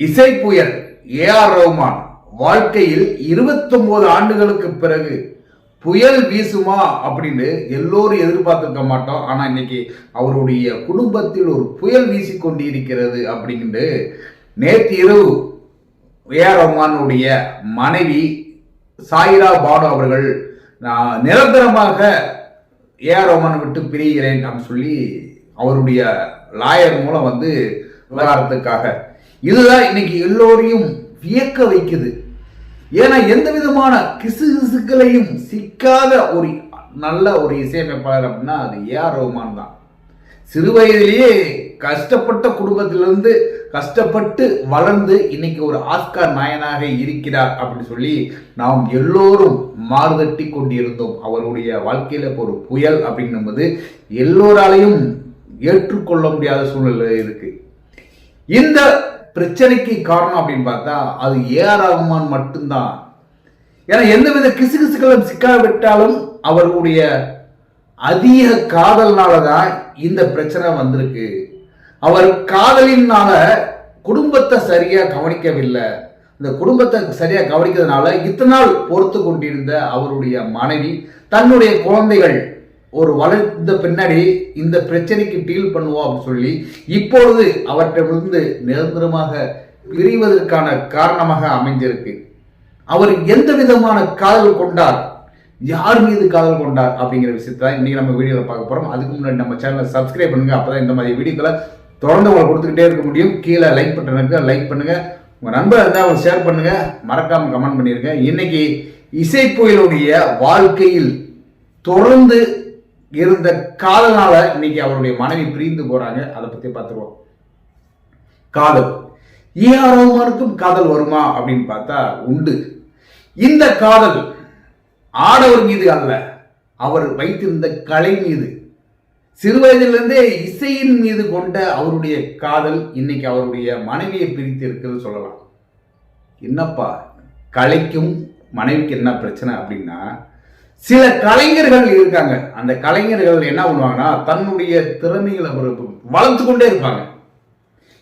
இசை புயல் A R Rahman வாழ்க்கையில் 29 ஆண்டுகளுக்கு பிறகு புயல் வீசுமா அப்படின்னு எல்லோரும் எதிர்பார்த்துக்க மாட்டோம். ஆனா இன்னைக்கு அவருடைய குடும்பத்தில் ஒரு புயல் வீசி கொண்டிருக்கிறது அப்படின்ட்டு நேற்று இரவு ஏ ஆர் ரஹ்மானுடைய மனைவி சாயிரா பானு அவர்கள் நான் நிரந்தரமாக ஏ ஆர் ரஹ்மான் விட்டு பிரிகிறேன் அப்படின்னு சொல்லி அவருடைய லாயர் மூலம் வந்து விவகாரத்துக்காக இதுதான் இன்னைக்கு எல்லோரையும் வியக்க வைக்குது. ஏன்னா எந்த விதமான கிசு கிசுக்களையும் சிக்காத ஒரு நல்ல ஒரு இசையமைப்பாளர் அப்படின்னா அது ஏ ஆர் தான். சிறு வயதிலேயே கஷ்டப்பட்ட குடும்பத்திலிருந்து கஷ்டப்பட்டு வளர்ந்து இன்னைக்கு ஒரு ஆஸ்கார் நாயனாக இருக்கிறார் அப்படின்னு சொல்லி நாம் எல்லோரும் மாறுதட்டி கொண்டிருந்தோம். அவருடைய வாழ்க்கையில இப்போ ஒரு புயல் அப்படின்னும்போது எல்லோராலையும் ஏற்றுக்கொள்ள முடியாத சூழ்நிலை இருக்கு. இந்த பிரச்சனைக்கு காரணம் அப்படின்னு பார்த்தா அது ஏஆர் ரகுமான் மட்டும்தான். ஏன்னா எந்தவித கிசுகிசுகளும் சிக்காவிட்டாலும் அவர்களுடைய அதிக காதல்னால தான் இந்த பிரச்சனை வந்திருக்கு. அவர் காதலினால குடும்பத்தை சரியா கவனிக்கவில்லை. இந்த குடும்பத்தை சரியா கவனிக்கிறதுனால இத்தனை நாள் பொறுத்து கொண்டிருந்த அவருடைய மனைவி தன்னுடைய குழந்தைகள் ஒரு வளர்ந்த பின்னாடி இந்த பிரச்சனைக்கு டீல் பண்ணுவோம் அப்படின்னு சொல்லி இப்பொழுது அவற்றிலிருந்து நிரந்தரமாக பிரிவதற்கான காரணமாக அமைஞ்சிருக்கு. அவர் எந்த விதமான காதல் கொண்டார்? யார் மீது காதல் கொண்டார்? அப்படிங்கிற விஷயத்தை இன்னைக்கு நம்ம வீடியோவில் பார்க்க போறோம். அதுக்கு முன்னாடி நம்ம சேனலை சப்ஸ்கிரைப் பண்ணுங்க. அப்பதான் இந்த மாதிரி வீடியோக்களை தொடர்ந்து உங்களை கொடுத்துக்கிட்டே இருக்க முடியும். கீழே லைக் பட்டனுக்கு லைக் பண்ணுங்க. உங்க நண்பர் இருந்தால் அவர் ஷேர் பண்ணுங்க. மறக்காம கமெண்ட் பண்ணிருங்க. இன்னைக்கு இசை புயலுடைய வாழ்க்கையில் தொடர்ந்து இருந்த காதலால இன்னைக்கு அவருடைய மனைவி பிரிந்து போறாங்க. அதை பத்தி பார்த்துருவோம். காதல். ஈஆர் ரஹ்மானுக்கும் காதல் வருமா அப்படின்னு பார்த்தா உண்டு. இந்த காதல் ஆடவர் மீது அல்ல. அவர் வைத்திருந்த கலை மீது. சிறுவயதிலிருந்தே இசையின் மீது கொண்ட அவருடைய காதல் இன்னைக்கு அவருடைய மனைவியை பிரித்து இருக்குன்னு சொல்லலாம். என்னப்பா? கலைக்கும் மனைவிக்கு என்ன பிரச்சனை அப்படின்னா சில கலைஞர்கள் இருக்காங்க. அந்த கலைஞர்கள் என்ன பண்ணுவாங்கன்னா தன்னுடைய திறமைகளை வளர்த்து கொண்டே இருப்பாங்க.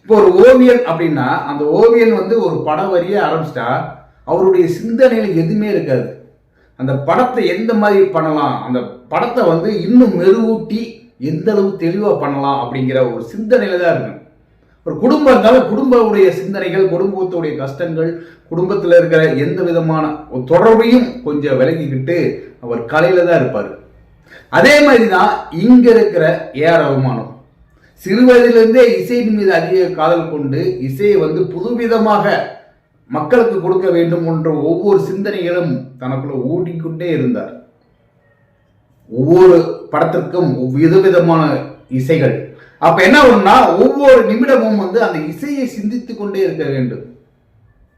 இப்போ ஒரு ஓவியன் அப்படின்னா அந்த ஓவியன் வந்து ஒரு பட வரிய ஆரம்பிச்சிட்டா அவருடைய சிந்தனையில் எதுவுமே இருக்காது. அந்த படத்தை எந்த மாதிரி பண்ணலாம் அந்த படத்தை வந்து இன்னும் மெருகூட்டி எந்த அளவு தெளிவாக பண்ணலாம் அப்படிங்கிற ஒரு சிந்தனையில தான் இருக்கும் ஒரு குடும்பம் இருந்தாலும் குடும்பத்துடைய சிந்தனைகள் குடும்பத்துடைய கஷ்டங்கள் குடும்பத்தில் இருக்கிற எந்த விதமான தொடர்பையும் கொஞ்சம் விலகிக்கிட்டு அவர் கலையில தான் இருப்பார். அதே மாதிரி தான் இங்க இருக்கிற ஏஆர் ரகுமானம். சிறு வயதிலிருந்தே இசையின் மீது அதிக காதல் கொண்டு இசையை வந்து புதுவிதமாக மக்களுக்கு கொடுக்க வேண்டும் என்ற ஒவ்வொரு சிந்தனைகளும் தனக்குள்ள ஓடிக்கொண்டே இருந்தார். ஒவ்வொரு படத்திற்கும் விதவிதமான இசைகள் அப்ப என்ன ஆகும்னா ஒவ்வொரு நிமிடமும் வந்து அந்த இசையை சிந்தித்து கொண்டே இருக்க வேண்டும்.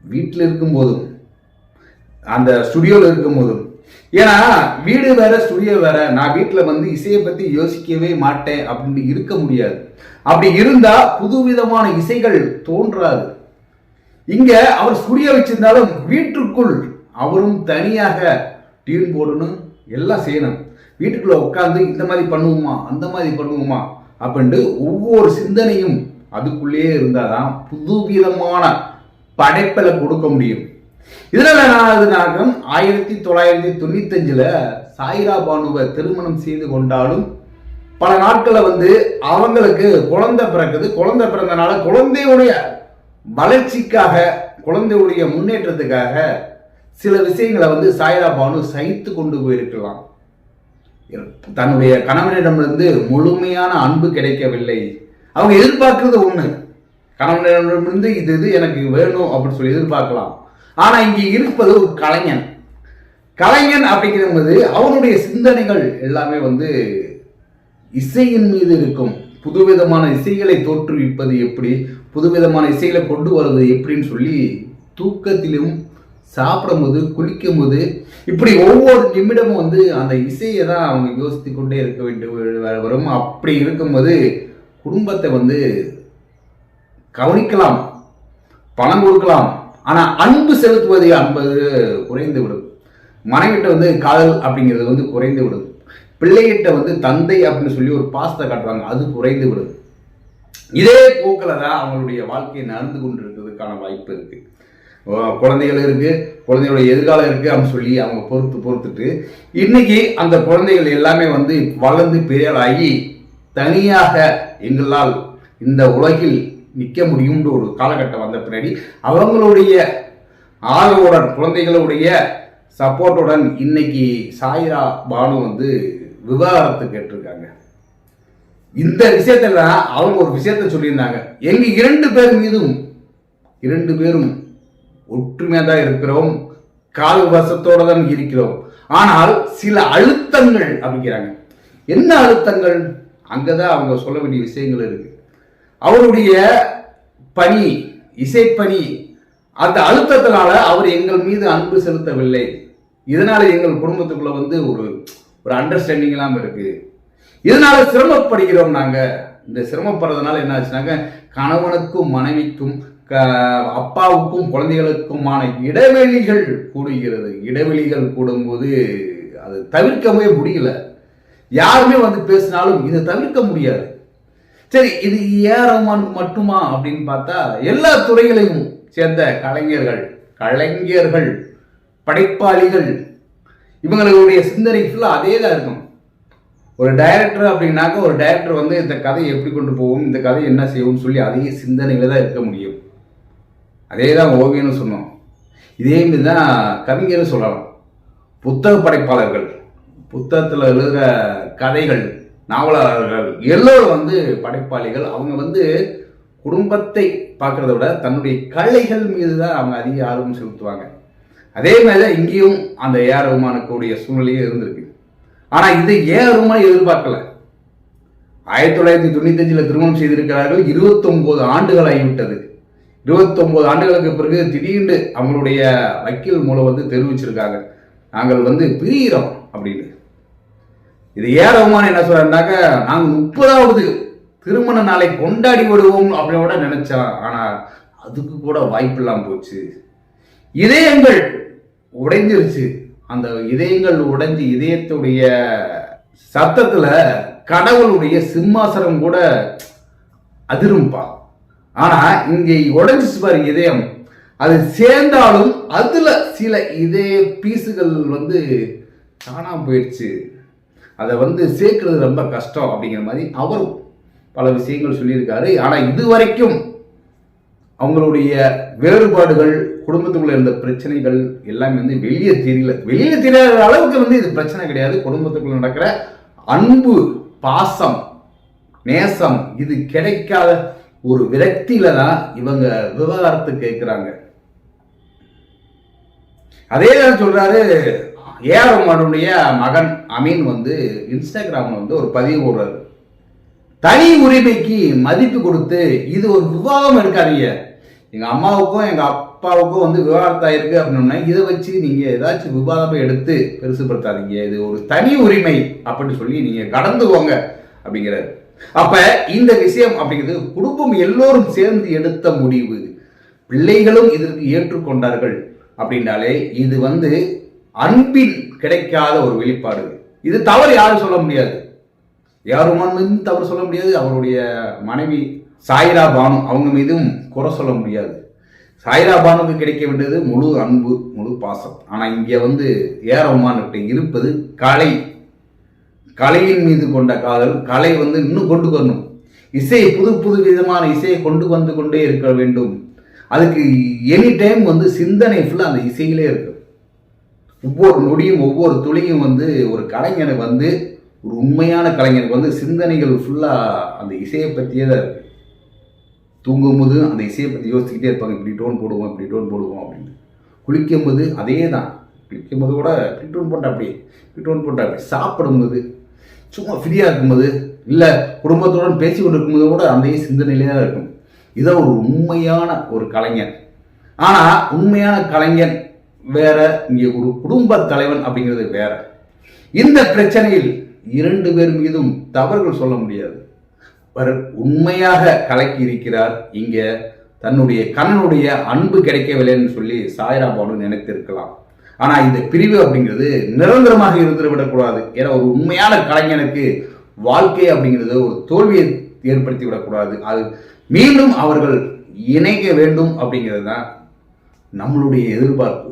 வீட்டில் இருக்கும் போதும் அந்த ஸ்டுடியோவில் இருக்கும் போதும் ஏன்னா வீடு வேற ஸ்டுடியோ வேற. நான் வீட்டில் வந்து இசையை பத்தி யோசிக்கவே மாட்டேன் அப்படின்னு இருக்க முடியாது. அப்படி இருந்தா புதுவிதமான இசைகள் தோன்றாது. இங்க அவர் ஸ்டுடியோ வச்சிருந்தாலும் வீட்டுக்குள் அவரும் தனியாக டியூன் போடணும் எல்லாம் செய்யணும். வீட்டுக்குள்ள உட்காந்து இந்த மாதிரி பண்ணுவோமா அந்த மாதிரி பண்ணுவோமா அப்படின்ட்டு ஒவ்வொரு சிந்தனையும் அதுக்குள்ளேயே இருந்தால் தான் புதுவிதமான படைப்பில் கொடுக்க முடியும். இதனால நான் ஆயிரத்தி தொள்ளாயிரத்தி தொண்ணூத்தஞ்சில் சாயிரா பானுவை திருமணம் செய்து கொண்டாலும் பல நாட்களில் வந்து அவங்களுக்கு குழந்தை பிறக்குது. குழந்தை பிறந்தனால குழந்தையுடைய வளர்ச்சிக்காக குழந்தையுடைய முன்னேற்றத்துக்காக சில விஷயங்களை வந்து சாயிரா பானு சகித்து கொண்டு போயிருக்கலாம். தன்னுடைய கணவனிடமிருந்து முழுமையான அன்பு கிடைக்கவில்லை. அவங்க எதிர்பார்க்கறது ஒன்று கணவனிடமிருந்து இது இது எனக்கு வேணும் அப்படின்னு சொல்லி எதிர்பார்க்கலாம். ஆனால் இங்கே இருப்பது ஒரு கலைஞன். கலைஞன் அப்படிங்கிறது அவனுடைய சிந்தனைகள் எல்லாமே வந்து இசையின் மீது இருக்கும். புதுவிதமான இசைகளை தோற்றுவிப்பது எப்படி? புதுவிதமான இசைகளை கொண்டு வருவது எப்படின்னு சொல்லி தூக்கத்திலும் சாப்பிடும்போது குளிக்கும் போது இப்படி ஒவ்வொரு நிமிடமும் வந்து அந்த இசையை தான் அவங்க யோசித்து கொண்டே இருக்க வேண்டிய வரும். அப்படி இருக்கும்போது குடும்பத்தை வந்து கவனிக்கலாம் பணம் கொடுக்கலாம். ஆனால் அன்பு செலுத்துவது அன்பது குறைந்து விடும் மனைவிட்ட வந்து காதல் அப்படிங்கிறது வந்து குறைந்து விடும் பிள்ளைகிட்ட வந்து தந்தை அப்படின்னு சொல்லி ஒரு பாஸ்தை காட்டுவாங்க அது குறைந்து விடும் இதே போக்கில் தான் அவங்களுடைய வாழ்க்கையை நடந்து கொண்டிருக்கிறதுக்கான வாய்ப்பு இருக்குது குழந்தைகள் இருக்குது குழந்தையோட எதிர்காலம் இருக்குது அப்படின்னு சொல்லி அவங்க பொறுத்து பொறுத்துட்டு இன்னைக்கு அந்த குழந்தைகள் எல்லாமே வந்து வளர்ந்து பெரியாராகி தனியாக எங்களால் இந்த உலகில் நிற்க முடியும்ன்ற ஒரு காலகட்டம் வந்த பின்னாடி அவங்களுடைய ஆதரவுடன் குழந்தைகளுடைய சப்போர்ட்டுடன் இன்னைக்கு சாயிரா பானு வந்து விவாகரத்து கேட்டிருக்காங்க. இந்த விஷயத்துல அவங்க ஒரு விஷயத்த சொல்லியிருந்தாங்க. எங்க இரண்டு பேர் மீதும் இரண்டு பேரும் ஒற்றுமையாக தான் இருக்கிறோம் கால் வசத்தோட தான் இருக்கிறோம். ஆனால் சில அழுத்தங்கள் அப்படிங்கிறாங்க என்ன அழுத்தங்கள்? அங்கதான் அவங்க சொல்ல வேண்டிய விஷயங்கள் இருக்கு. அவருடைய பணி இசைப்பணி அந்த அழுத்தத்தினால அவர் எங்கள் மீது அன்பு செலுத்தவில்லை. இதனால எங்கள் குடும்பத்துக்குள்ள வந்து ஒரு ஒரு அண்டர்ஸ்டாண்டிங் இல்லாம இருக்கு. இதனால சிரமப்படுகிறோம் நாங்க. இந்த சிரமப்படுறதுனால என்ன ஆச்சுனாக்க கணவனுக்கும் மனைவிக்கும் அப்பாவுக்கும் குழந்தைகளுக்குமான இடைவெளிகள் கூடுகிறது. இடைவெளிகள் கூடும்போது அது தவிர்க்கவே முடியல. யாருமே வந்து பேசினாலும் இதை தவிர்க்க முடியாது. சரி இது ஏ மட்டுமா அப்படின்னு பார்த்தா எல்லா துறைகளையும் சேர்ந்த கலைஞர்கள் கலைஞர்கள் படைப்பாளிகள் இவங்களுடைய சிந்தனை ஃபுல்லாக அதே தான் இருக்கும். ஒரு டைரக்டர் அப்படின்னாக்க ஒரு டைரக்டர் வந்து இந்த கதையை எப்படி கொண்டு போவோம் இந்த கதையை என்ன செய்வோம்னு சொல்லி அதே சிந்தனையில தான் இருக்க முடியும். அதே தான் ஓவியம்னு சொன்னோம். இதே மாதிரி தான் கவிஞர்னு சொல்லலாம். புத்தக படைப்பாளர்கள் புத்தகத்தில் எழுதுகிற கதைகள் நாவலாளர்கள் எல்லோரும் வந்து படைப்பாளிகள். அவங்க வந்து குடும்பத்தை பார்க்குறத விட தன்னுடைய கலைகள் மீது தான் அவங்க அதிக ஆர்வம் செலுத்துவாங்க. அதே மாதிரி தான் இங்கேயும் அந்த ஏஆர் ரகுமானுக்குடைய சூழ்நிலையும் இருந்திருக்கு. ஆனால் இது ஏஆர் ரகுமான் எதிர்பார்க்கல. ஆயிரத்தி தொள்ளாயிரத்தி தொண்ணூத்தஞ்சில் திருமணம் செய்திருக்கிறார்கள். இருபத்தொம்போது ஆண்டுகள் ஆகிவிட்டது. இருபத்தொம்போது ஆண்டுகளுக்கு பிறகு திடீர்னு அவங்களுடைய வக்கீல் மூலம் வந்து தெரிவிச்சிருக்காங்க. நாங்கள் வந்து பிரியிறோம் அப்படின்னு. இது ஏ ரகுமான் என்ன சொல்றாருனாக்க நாங்கள் முப்பதாவது திருமண நாளை கொண்டாடி விடுவோம் அப்படின்னு கூட நினைச்சோம் ஆனால் அதுக்கு கூட வாய்ப்பு போச்சு. இதயங்கள் உடைஞ்சிருச்சு. அந்த இதயங்கள் உடைஞ்சு இதயத்துடைய சத்தத்தில் கடவுளுடைய சிம்மாசனம் கூட அதிரும்பா. ஆனா இங்கே உடஞ்சிச்சு பாரு இதயம். அது சேர்ந்தாலும் அதுல சில இதய பீஸுகள் வந்து காணாம போயிடுச்சு. அதை வந்து சேர்க்கறது ரொம்ப கஷ்டம் அப்படிங்கிற மாதிரி அவரும் பல விஷயங்கள் சொல்லியிருக்காரு. ஆனால் இது வரைக்கும் அவங்களுடைய வேறுபாடுகள் குடும்பத்துக்குள்ள இருந்த பிரச்சனைகள் எல்லாமே வந்து வெளியே தெரியல. வெளியே தெரியாத அளவுக்கு வந்து இது பிரச்சனை கிடையாது. குடும்பத்துக்குள்ள நடக்கிற அன்பு பாசம் நேசம் இது கிடைக்காத ஒரு விரக்தியில தான் இவங்க விவகாரத்து கேட்குறாங்க அதே தான் சொல்றாரு ஏஆர் ரஹ்மானுடைய மகன் அமீன் வந்து இன்ஸ்டாகிராம்ல வந்து ஒரு பதிவு போடுறாரு. தனி உரிமைக்கு மதிப்பு கொடுத்து இது ஒரு விவாதம் எடுக்காதீங்க. எங்க அம்மாவுக்கும் எங்க அப்பாவுக்கும் வந்து விவாதத்தாயிருக்கு அப்படின்னா இதை வச்சு நீங்க ஏதாச்சும் விவாதம் எடுத்து பெருசுப்படுத்தாதீங்க. இது ஒரு தனி உரிமை அப்படின்னு சொல்லி நீங்க கடந்து போங்க அப்படிங்கிறாரு. அப்ப இந்த விஷயம் அப்படிங்கிறது குடும்பம் எல்லோரும் சேர்ந்து எடுத்த முடிவு. பிள்ளைகளும் இதற்கு ஏற்றுக்கொண்டார்கள் அப்படின்னாலே இது வந்து அன்பின் கிடைக்காத ஒரு வெளிப்பாடு. இது தவறு யாரும் சொல்ல முடியாது. யாரும் மீதும் தவறு சொல்ல முடியாது. அவருடைய மனைவி சாயிரா பானு அவங்க மீதும் குறை சொல்ல முடியாது. சாயிரா பானுக்கு கிடைக்க வேண்டியது முழு அன்பு முழு பாசம். ஆனால் இங்கே வந்து ஏரமான்கிட்ட இருப்பது கலை. கலையின் மீது கொண்ட காதல் கலை வந்து இன்னும் கொண்டு வரணும். இசை புது புது விதமான இசையை கொண்டு வந்து கொண்டே இருக்க வேண்டும். அதுக்கு எனி டைம் வந்து சிந்தனை ஃபுல்லாக அந்த இசையிலே இருக்கு. ஒவ்வொரு நொடியும் ஒவ்வொரு துளியும் வந்து ஒரு கலைஞனை வந்து ஒரு உண்மையான கலைஞனுக்கு வந்து சிந்தனைகள் ஃபுல்லாக அந்த இசையை பற்றியே தான் இருக்கு. தூங்கும்போது அந்த இசையை பற்றி யோசிச்சுக்கிட்டே இருப்பாங்க. இப்படி டோன் போடுவோம் இப்படி டோன் போடுவோம் அப்படின்னு. குளிக்கும்போது அதே தான். குளிக்கும்போது கூட இப்படி டோன் போட்டா அப்படி இப்படி டோன் போட்டா அப்படி சாப்பிடும்போது சும்மா ஃப்ரீயாக இருக்கும்போது இல்லை குடும்பத்துடன் பேசி கொண்டு இருக்கும்போது கூட அந்த சிந்தனையிலே தான் இருக்கும். இதை ஒரு உண்மையான ஒரு கலைஞன். ஆனால் உண்மையான கலைஞன் வேற இங்கே ஒரு குடும்ப தலைவன் அப்படிங்கிறது வேற. இந்த பிரச்சனையில் இரண்டு பேர் மீதும் தவறுகள் சொல்ல முடியாது. அவர் உண்மையாக கலக்கி இருக்கிறார். இங்கே தன்னுடைய கண்ணனுடைய அன்பு கிடைக்கவில்லைன்னு சொல்லி சாய்ராபானு நினைத்திருக்கலாம். ஆனால் இந்த பிரிவு அப்படிங்கிறது நிரந்தரமாக இருந்துட்டு விடக்கூடாது. ஏன்னா ஒரு உண்மையான கலைஞனுக்கு வாழ்க்கை அப்படிங்கிறது ஒரு தோல்வியை ஏற்படுத்தி விடக்கூடாது. அது மீண்டும் அவர்கள் இணைக்க வேண்டும் அப்படிங்கிறது தான் நம்மளுடைய எதிர்பார்ப்பு.